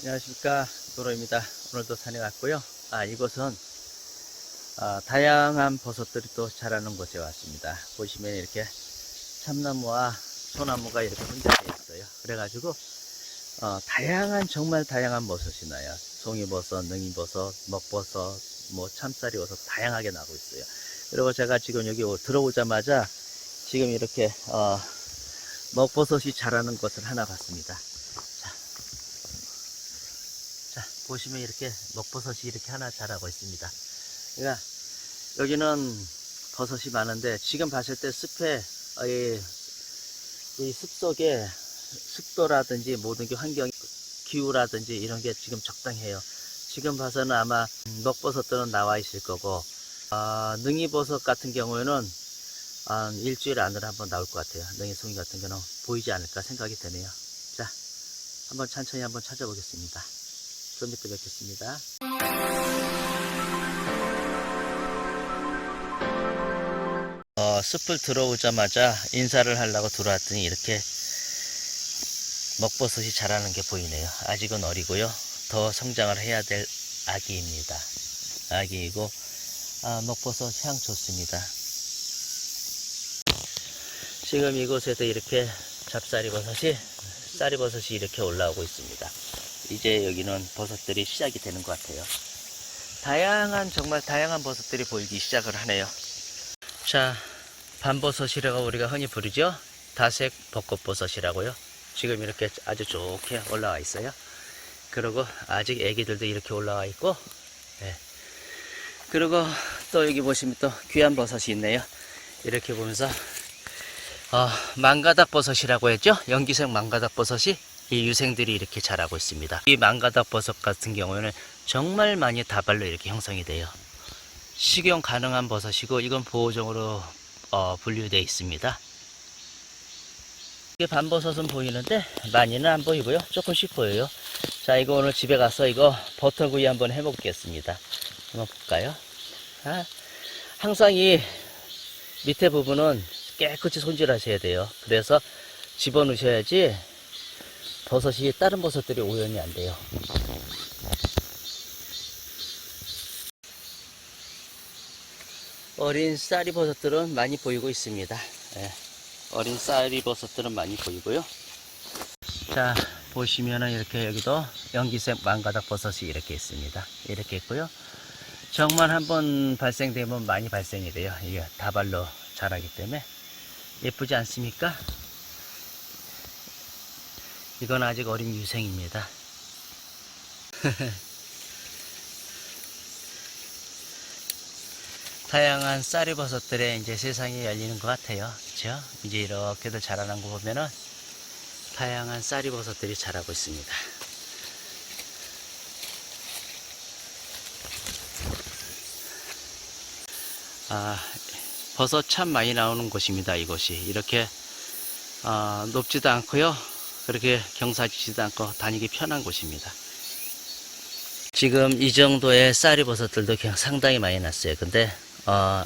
안녕하십니까 도로입니다. 오늘도 산에 왔고요. 아 이곳은 아, 다양한 버섯들이 또 자라는 곳에 왔습니다. 보시면 이렇게 참나무와 소나무가 이렇게 혼자되어 있어요. 그래가지고 어, 다양한 정말 다양한 버섯이 나요. 송이버섯, 능이버섯, 먹버섯, 뭐 참쌀이버섯 다양하게 나고 있어요. 그리고 제가 지금 여기 오- 들어오자마자 지금 이렇게 어, 먹버섯이 자라는 곳을 하나 봤습니다. 자, 보시면 이렇게 먹버섯이 이렇게 하나 자라고 있습니다. 그러니까 여기는 버섯이 많은데 지금 봤을 때 숲에 어, 이, 이 숲속에 습도라든지 모든 게 환경 기후라든지 이런 게 지금 적당해요. 지금 봐서는 아마 먹버섯들은 나와 있을 거고 아, 능이버섯 같은 경우에는 한 일주일 안으로 한번 나올 것 같아요. 능이송이 같은 경우는 보이지 않을까 생각이 되네요. 자, 한번 천천히 한번 찾아보겠습니다. 좀 이따 뵙겠습니다. 어, 숲을 들어오자마자 인사를 하려고 들어왔더니 이렇게 먹버섯이 자라는 게 보이네요. 아직은 어리고요. 더 성장을 해야 될 아기입니다. 아기이고 아, 먹버섯 향 좋습니다. 지금 이곳에도 이렇게 잡사리 버섯이 쌀이 버섯이 이렇게 올라오고 있습니다. 이제 여기는 버섯들이 시작이 되는 것 같아요. 다양한 정말 다양한 버섯들이 보이기 시작을 하네요. 자, 반버섯이라고 우리가 흔히 부르죠. 다색 벚꽃버섯이라고요. 지금 이렇게 아주 좋게 올라와 있어요. 그리고 아직 애기들도 이렇게 올라와 있고, 예. 그리고 또 여기 보시면 또 귀한 버섯이 있네요. 이렇게 보면서 어, 망가닥 버섯이라고 했죠. 연기색 망가닥 버섯이 이 유생들이 이렇게 자라고 있습니다. 이 망가닥 버섯 같은 경우에는 정말 많이 다발로 이렇게 형성이 돼요. 식용 가능한 버섯이고 이건 보호종으로 어, 분류되어 있습니다. 이게 반버섯은 보이는데 많이는 안 보이고요. 조금씩 보여요. 자, 이거 오늘 집에 가서 이거 버터구이 한번 해먹겠습니다. 한번 볼까요? 아, 항상 이 밑에 부분은 깨끗이 손질하셔야 돼요. 그래서 집어넣으셔야지 버섯이 다른 버섯들이 오염이 안 돼요. 어린 쌀이 버섯들은 많이 보이고 있습니다. 예, 어린 쌀이 버섯들은 많이 보이고요. 자, 보시면은 이렇게 여기도 연기색 망가닥 버섯이 이렇게 있습니다. 이렇게 있고요. 정말 한번 발생되면 많이 발생이 돼요. 이게 다발로 자라기 때문에. 예쁘지 않습니까? 이건 아직 어린 유생입니다. 다양한 쌀이버섯들의 이제 세상이 열리는 것 같아요. 그렇죠? 이제 이렇게들 자라난 거 보면은 다양한 쌀이버섯들이 자라고 있습니다. 아, 버섯 참 많이 나오는 곳입니다. 이곳이 이렇게 아, 높지도 않고요. 그렇게 경사지지도 않고 다니기 편한 곳입니다. 지금 이 정도의 쌀이 버섯들도 그냥 상당히 많이 났어요. 근데 어,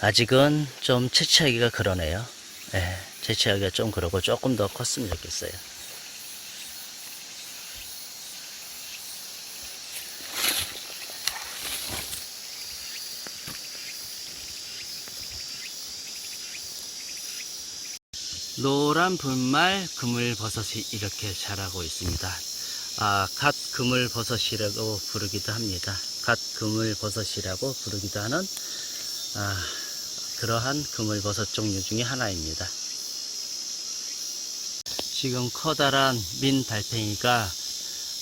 아직은 좀 채취하기가 그러네요. 예, 채취하기가 좀 그러고 조금 더 컸으면 좋겠어요. 노란 분말 그물버섯이 이렇게 자라고 있습니다. 아, 갓 그물버섯이라고 부르기도 합니다. 갓 그물버섯이라고 부르기도 하는 아, 그러한 그물버섯 종류 중에 하나입니다. 지금 커다란 민 달팽이가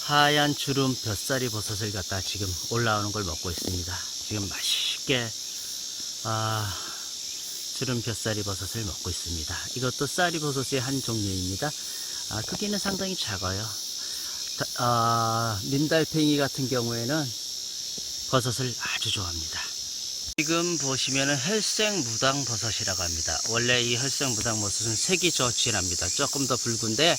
하얀 주름 벼싸리 버섯을 갖다 지금 올라오는 걸 먹고 있습니다. 지금 맛있게 아, 주름 벼싸리 버섯을 먹고 있습니다. 이것도 쌀이 버섯의 한 종류입니다. 아, 크기는 상당히 작아요. 다- 아, 민달팽이 같은 경우에는 버섯을 아주 좋아합니다. 지금 보시면은 혈색 무당 버섯이라고 합니다. 원래 이 혈색 무당 버섯은 색이 저 진합니다. 조금 더 붉은데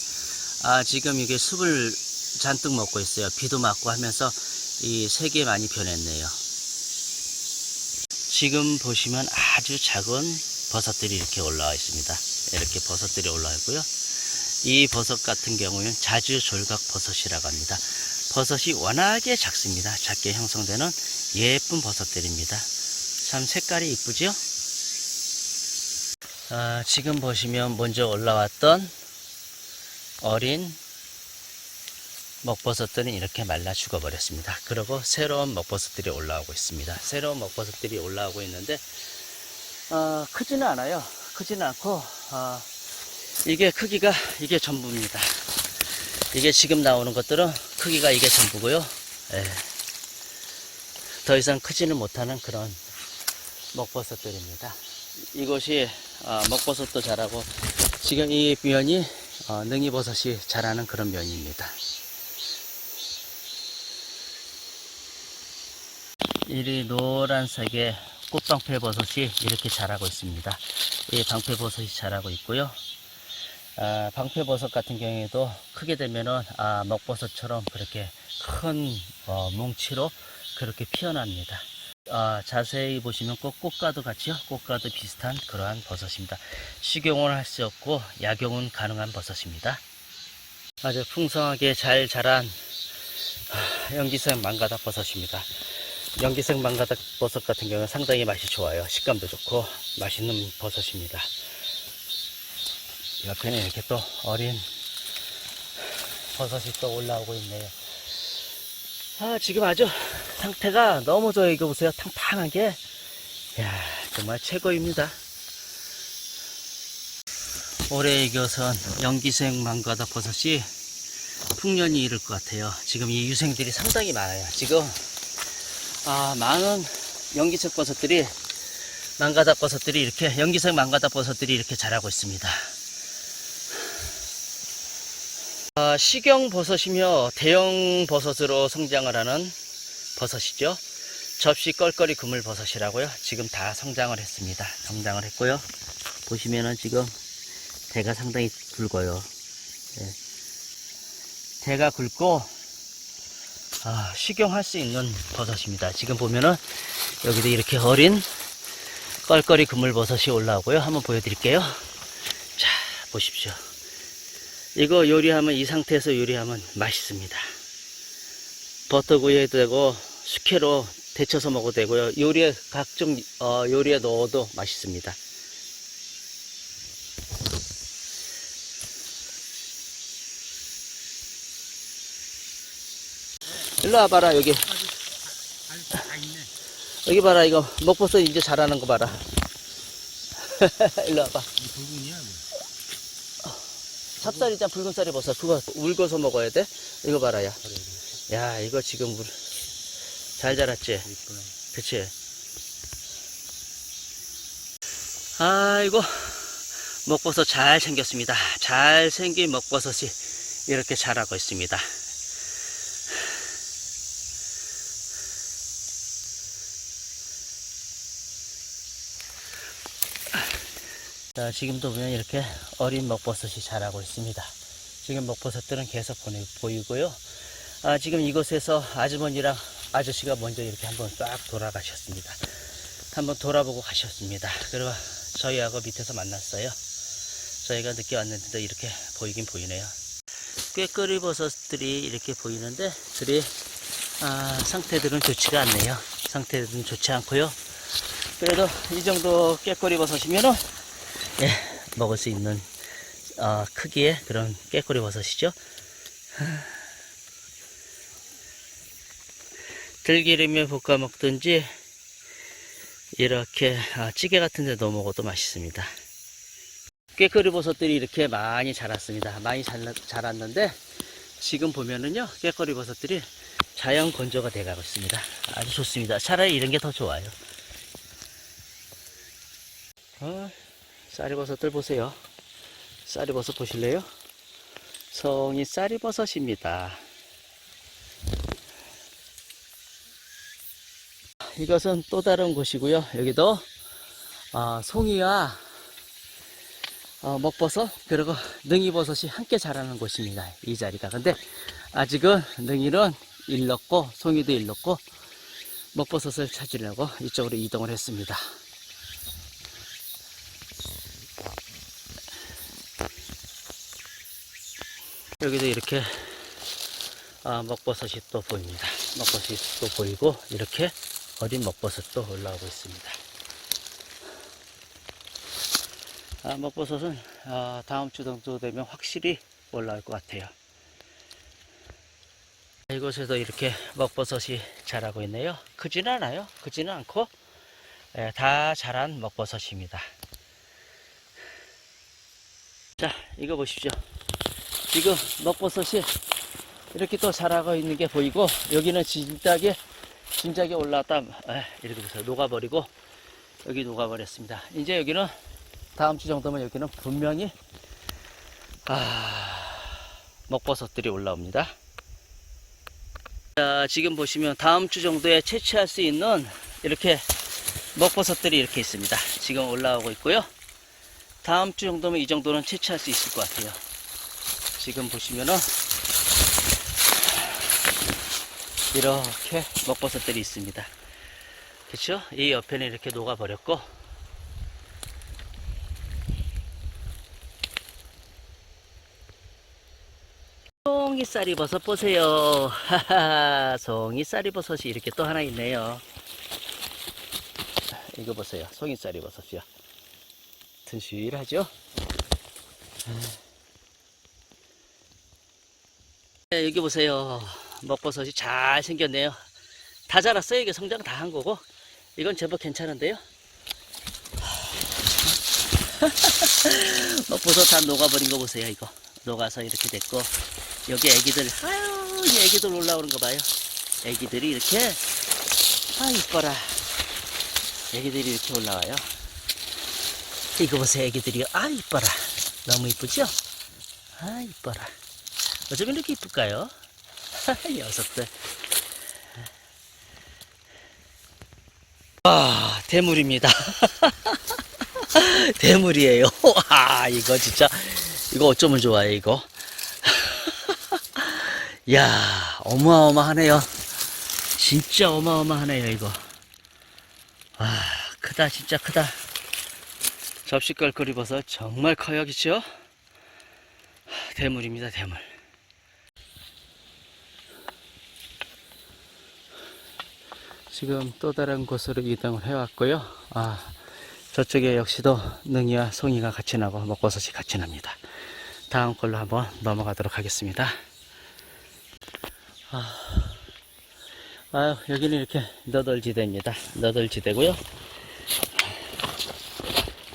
아, 지금 이게 숲을 잔뜩 먹고 있어요. 비도 맞고 하면서 이 색이 많이 변했네요. 지금 보시면 아주 작은 버섯들이 이렇게 올라와 있습니다. 이렇게 버섯들이 올라와 있고요. 이 버섯 같은 경우는 자주 졸각 버섯이라고 합니다. 버섯이 워낙에 작습니다. 작게 형성되는 예쁜 버섯들입니다. 참 색깔이 이쁘죠? 아, 지금 보시면 먼저 올라왔던 어린 먹버섯들은 이렇게 말라 죽어버렸습니다. 그리고 새로운 먹버섯들이 올라오고 있습니다. 새로운 먹버섯들이 올라오고 있는데 어, 크지는 않아요. 크지는 않고 어, 이게 크기가 이게 전부입니다. 이게 지금 나오는 것들은 크기가 이게 전부고요. 예. 더 이상 크지는 못하는 그런 먹버섯들입니다. 이곳이 어, 먹버섯도 자라고 지금 이 면이 어, 능이버섯이 자라는 그런 면입니다. 이리 노란색의 꽃방패 버섯이 이렇게 자라고 있습니다. 이 방패 버섯이 자라고 있고요. 아, 방패 버섯 같은 경우에도 크게 되면은 아, 먹버섯처럼 그렇게 큰 어, 뭉치로 그렇게 피어납니다. 아, 자세히 보시면 꼭 꽃가도 같이요. 꽃가도 비슷한 그러한 버섯입니다. 식용을 할 수 없고 약용은 가능한 버섯입니다. 아주 풍성하게 잘 자란 아, 연기색 망가닥 버섯입니다. 연기색 망가닥 버섯 같은 경우는 상당히 맛이 좋아요. 식감도 좋고 맛있는 버섯입니다. 옆에는 이렇게 또 어린 버섯이 또 올라오고 있네요. 아, 지금 아주 상태가 너무 좋아요. 이거 보세요. 탕탕한 게. 야 정말 최고입니다. 올해 이것은 연기색 망가닥 버섯이 풍년이 이를 것 같아요. 지금 이 유생들이 상당히 많아요. 지금 아, 많은 연기색 버섯들이 망가닥 버섯들이 이렇게 연기색 망가닥 버섯들이 이렇게 자라고 있습니다. 아, 식용 버섯이며 대형 버섯으로 성장을 하는 버섯이죠. 접시 껄껄이 그물 버섯이라고요. 지금 다 성장을 했습니다. 성장을 했고요. 보시면은 지금 대가 상당히 굵어요. 예. 대가 굵고 아, 식용할 수 있는 버섯입니다. 지금 보면은 여기도 이렇게 어린 껄껄이 그물버섯이 올라오고요. 한번 보여드릴게요. 자, 보십시오. 이거 요리하면 이 상태에서 요리하면 맛있습니다. 버터구이해도 되고 숙회로 데쳐서 먹어도 되고요. 요리에 각종 어, 요리에 넣어도 맛있습니다. 일로 와봐라 여기. 여기 봐라 이거. 먹버섯 이제 자라는 거 봐라. 일로 와봐. 찹쌀이잖아 붉은 쌀이 버섯 그거 울궈서 먹어야 돼? 이거 봐라 야. 야 이거 지금 물... 잘 자랐지? 그치? 아이고 먹버섯 잘 생겼습니다. 잘 생긴 먹버섯이 이렇게 자라고 있습니다 자, 지금도 보면 이렇게 어린 먹버섯이 자라고 있습니다. 지금 먹버섯들은 계속 보내, 보이고요. 아, 지금 이곳에서 아주머니랑 아저씨가 먼저 이렇게 한번 쫙 돌아가셨습니다. 한번 돌아보고 가셨습니다. 그리고 저희하고 밑에서 만났어요. 저희가 늦게 왔는데도 이렇게 보이긴 보이네요. 꾀꼬리 버섯들이 이렇게 보이는데, 들이, 아, 상태들은 좋지가 않네요. 상태들은 좋지 않고요. 그래도 이 정도 꾀꼬리 버섯이면은 예, 먹을 수 있는 어, 크기의 그런 깨꼬리 버섯이죠. 들기름에 볶아 먹든지 이렇게 아, 찌개 같은 데 넣어 먹어도 맛있습니다. 깨꼬리 버섯들이 이렇게 많이 자랐습니다. 많이 잘, 자랐는데 지금 보면은요 깨꼬리 버섯들이 자연 건조가 돼가고 있습니다. 아주 좋습니다. 차라리 이런 게 더 좋아요. 어, 쌀이버섯들 보세요. 쌀이버섯 보실래요? 성이 쌀이버섯입니다. 이것은 또 다른 곳이고요. 여기도 어, 송이와 어, 먹버섯 그리고 능이버섯이 함께 자라는 곳입니다. 이 자리가. 근데 아직은 능이는 일렀고 송이도 일렀고 먹버섯을 찾으려고 이쪽으로 이동을 했습니다. 여기도 이렇게 아, 먹버섯이 또 보입니다. 먹버섯이 또 보이고 이렇게 어린 먹버섯도 올라오고 있습니다. 아, 먹버섯은 아, 다음 주 정도 되면 확실히 올라올 것 같아요. 이곳에도 이렇게 먹버섯이 자라고 있네요. 크지는 않아요. 크지는 않고 예, 다 자란 먹버섯입니다. 자, 이거 보십시오. 지금 먹버섯이 이렇게 또 자라고 있는 게 보이고 여기는 진작에 진작에 올라왔다 에, 이렇게 돼서 녹아버리고 여기 녹아버렸습니다. 이제 여기는 다음 주 정도면 여기는 분명히 아, 먹버섯들이 올라옵니다. 자, 지금 보시면 다음 주 정도에 채취할 수 있는 이렇게 먹버섯들이 이렇게 있습니다. 지금 올라오고 있고요. 다음 주 정도면 이 정도는 채취할 수 있을 것 같아요. 지금 보시면은 이렇게 먹버섯들이 있습니다. 그렇죠? 이 옆에는 이렇게 녹아버렸고 송이쌀이 버섯 보세요. 하하, 송이쌀이 버섯이 이렇게 또 하나 있네요. 이거 보세요. 송이쌀이 버섯이요. 튼실하죠? 네, 여기 보세요. 먹버섯이 잘 생겼네요. 다 자랐어요. 이게 성장 다 한 거고. 이건 제법 괜찮은데요. 먹버섯 다 녹아버린 거 보세요. 이거 녹아서 이렇게 됐고 여기 애기들 아유 이 애기들 올라오는 거 봐요. 애기들이 이렇게 아 이뻐라. 애기들이 이렇게 올라와요. 이거 보세요. 애기들이 아 이뻐라. 너무 이쁘죠? 아 이뻐라. 어쩌면 이렇게 이쁠까요? 녀석들. 아, 대물입니다. 대물이에요. 와, 이거 진짜, 이거 어쩌면 좋아요, 이거. 야 어마어마하네요. 진짜 어마어마하네요, 이거. 와, 크다, 진짜 크다. 접시걸 끓이버섯 정말 커요, 그쵸? 대물입니다, 대물. 지금 또 다른 곳으로 이동을 해왔고요. 아, 저쪽에 역시도 능이와 송이가 같이 나고 먹버섯이 같이 납니다. 다음 걸로 한번 넘어가도록 하겠습니다. 아, 아유, 여기는 이렇게 너덜지대입니다. 너덜지대고요.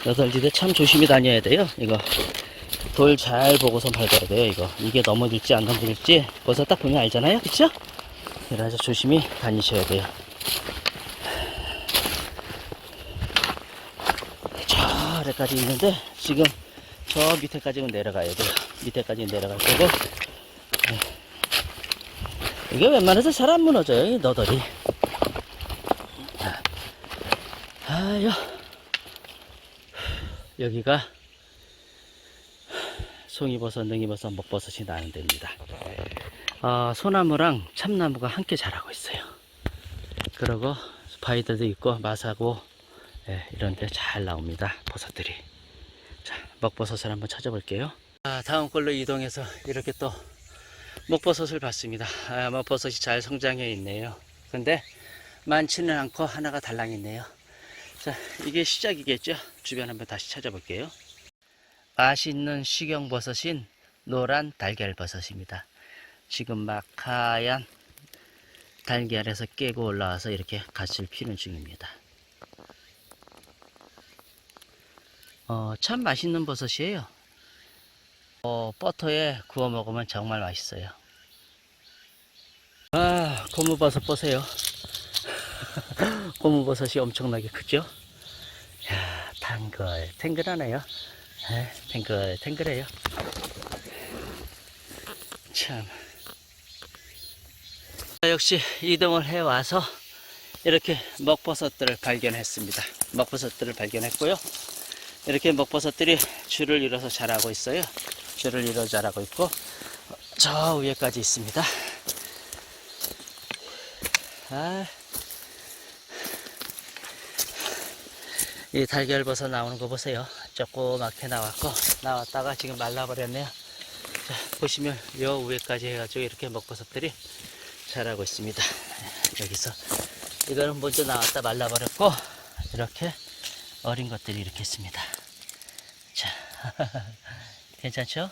너덜지대 참 조심히 다녀야 돼요. 이거 돌 잘 보고서 밟아야 돼요. 이거 이게 넘어질지 안 넘어질지 벌써 딱 보면 알잖아요. 그쵸? 그래서 조심히 다니셔야 돼요. 저 아래까지 있는데 지금 저 밑에까지는 내려가야 돼요. 밑에까지 내려갈 거고 네. 이게 웬만해서 잘 안 무너져요. 이 너덜이. 아유 여기가 송이버섯, 능이버섯, 먹버섯이 나는 데입니다. 아, 소나무랑 참나무가 함께 자라고 있어요. 그리고 바위들도 있고 마사고 예, 이런 데 잘 나옵니다. 버섯들이. 자, 먹버섯을 한번 찾아볼게요. 아, 다음 걸로 이동해서 이렇게 또 먹버섯을 봤습니다. 아, 먹버섯이 잘 성장해 있네요. 근데 많지는 않고 하나가 달랑 있네요. 자, 이게 시작이겠죠? 주변 한번 다시 찾아볼게요. 맛있는 식용버섯인 노란 달걀버섯입니다. 지금 막 하얀 달걀에서 깨고 올라와서 이렇게 갓을 피는 중입니다. 어, 참 맛있는 버섯이에요. 어, 버터에 구워 먹으면 정말 맛있어요. 아, 고무버섯 보세요. 고무버섯이 엄청나게 크죠? 야, 탱글, 탱글하네요. 에, 탱글, 탱글해요. 참. 역시 이동을 해 와서 이렇게 먹버섯들을 발견했습니다. 먹버섯들을 발견했고요. 이렇게 먹버섯들이 줄을 이뤄서 자라고 있어요. 줄을 이뤄 자라고 있고 저 위에까지 있습니다. 아, 이 달걀버섯 나오는 거 보세요. 조그맣게 나왔고 나왔다가 지금 말라버렸네요. 자, 보시면 여 위에까지 해가지고 이렇게 먹버섯들이 자라고 있습니다. 여기서 이거는 먼저 나왔다 말라버렸고 이렇게 어린 것들이 이렇게 있습니다. 자, 괜찮죠?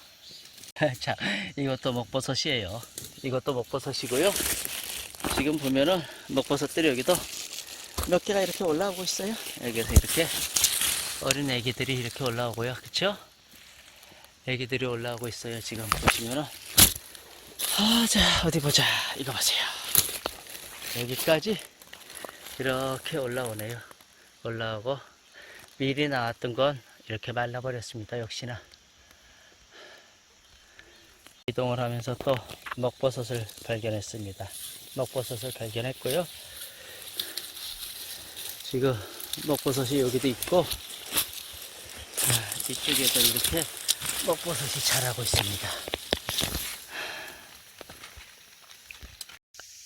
자, 이것도 먹버섯이에요. 이것도 먹버섯이고요. 지금 보면은 먹버섯들이 여기도 몇 개가 이렇게 올라오고 있어요. 여기서 이렇게 어린 애기들이 이렇게 올라오고요. 그쵸? 애기들이 올라오고 있어요. 지금 보시면은. 아, 자, 어디 보자. 이거 보세요. 여기까지 이렇게 올라오네요. 올라오고 미리 나왔던 건 이렇게 말라버렸습니다. 역시나. 이동을 하면서 또 먹버섯을 발견했습니다. 먹버섯을 발견했고요. 지금 먹버섯이 여기도 있고 자, 이쪽에도 이렇게 먹버섯이 자라고 있습니다.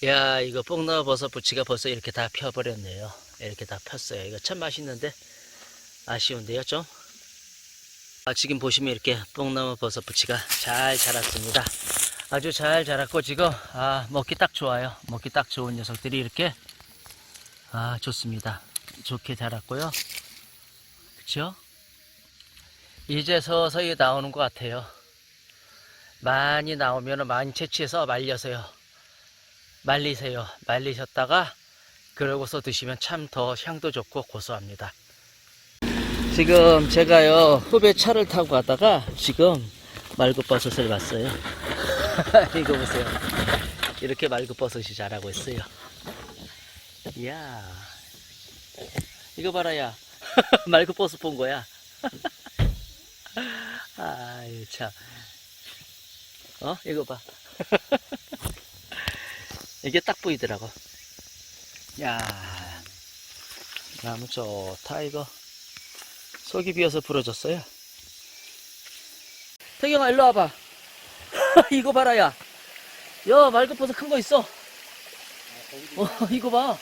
야 이거 뽕나무 버섯 부치가 벌써 이렇게 다 펴버렸네요. 이렇게 다 폈어요. 이거 참 맛있는데 아쉬운데요 좀. 아, 지금 보시면 이렇게 뽕나무 버섯 부치가 잘 자랐습니다. 아주 잘 자랐고 지금 아, 먹기 딱 좋아요. 먹기 딱 좋은 녀석들이 이렇게 아 좋습니다. 좋게 자랐고요. 그쵸? 이제 서서히 나오는 것 같아요. 많이 나오면 많이 채취해서 말려서요. 말리세요. 말리셨다가 그러고서 드시면 참 더 향도 좋고 고소합니다. 지금 제가요 후배 차를 타고 가다가 지금 말굽버섯을 봤어요. 이거 보세요. 이렇게 말굽버섯이 자라고 있어요. 이야 이거 봐라 야 말굽버섯 본 거야. 아유 참. 어 이거 봐. 이게 딱 보이더라고. 야 나무 좋다 이거. 속이 비어서 부러졌어요. 태경아 일로 와봐. 이거 봐라 야. 야 말급버섯 큰 거 있어. 어 이거 봐.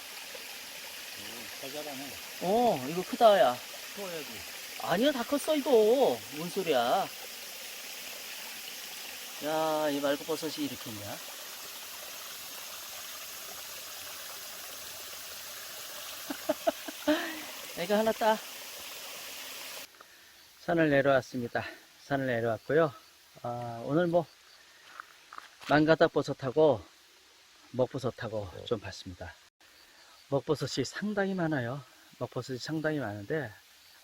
어 이거 크다 야. 아니야 다 컸어 이거. 뭔 소리야. 야 이 말급버섯이 이렇게 있냐. 애가 하나 따. 산을 내려왔습니다. 산을 내려왔고요. 아, 오늘 뭐 망가닥 버섯하고 먹버섯하고 좀 봤습니다. 먹버섯이 상당히 많아요. 먹버섯이 상당히 많은데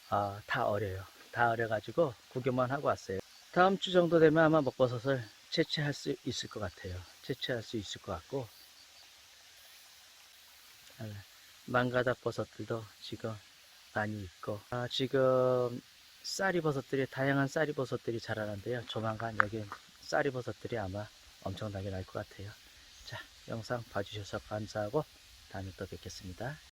아, 다 어려요. 다 어려가지고 구경만 하고 왔어요. 다음 주 정도 되면 아마 먹버섯을 채취할 수 있을 것 같아요. 채취할 수 있을 것 같고 아, 망가닥 버섯들도 지금 많이 있고 아, 지금 쌀이버섯들이 다양한 쌀이버섯들이 자라는데요. 조만간 여기 쌀이버섯들이 아마 엄청나게 날 것 같아요. 자, 영상 봐주셔서 감사하고 다음에 또 뵙겠습니다.